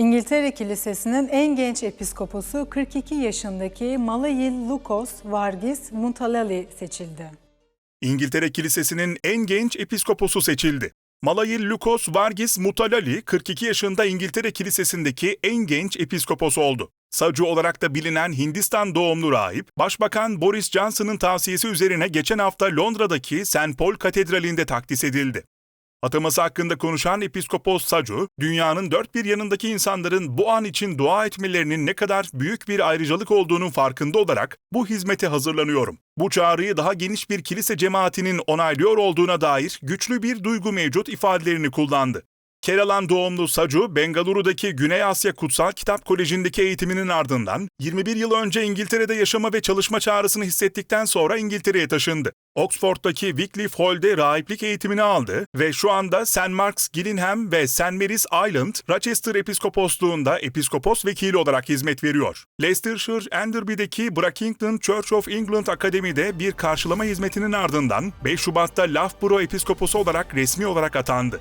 İngiltere Kilisesi'nin en genç episkoposu 42 yaşındaki Malayil Lukos Vargis Mutalali seçildi. İngiltere Kilisesi'nin en genç episkoposu seçildi. Malayil Lukos Vargis Mutalali 42 yaşında İngiltere Kilisesi'ndeki en genç episkopos oldu. Sacı olarak da bilinen Hindistan doğumlu rahip, Başbakan Boris Johnson'ın tavsiyesi üzerine geçen hafta Londra'daki St. Paul Katedrali'nde takdis edildi. Ataması hakkında konuşan Episkopos Sacu, dünyanın dört bir yanındaki insanların bu an için dua etmelerinin ne kadar büyük bir ayrıcalık olduğunun farkında olarak bu hizmete hazırlanıyorum. Bu çağrıyı daha geniş bir kilise cemaatinin onaylıyor olduğuna dair güçlü bir duygu mevcut ifadelerini kullandı. Keralan doğumlu Sacu, Bengaluru'daki Güney Asya Kutsal Kitap Koleji'ndeki eğitiminin ardından 21 yıl önce İngiltere'de yaşama ve çalışma çağrısını hissettikten sonra İngiltere'ye taşındı. Oxford'daki Wycliffe Hall'de rahiplik eğitimini aldı ve şu anda St. Mark's Gillingham ve St. Mary's Island, Rochester Episkoposluğunda episkopos vekili olarak hizmet veriyor. Leicestershire Enderby'deki Brockington Church of England Akademi'de bir karşılama hizmetinin ardından 5 Şubat'ta Loughborough Episkoposu olarak resmi olarak atandı.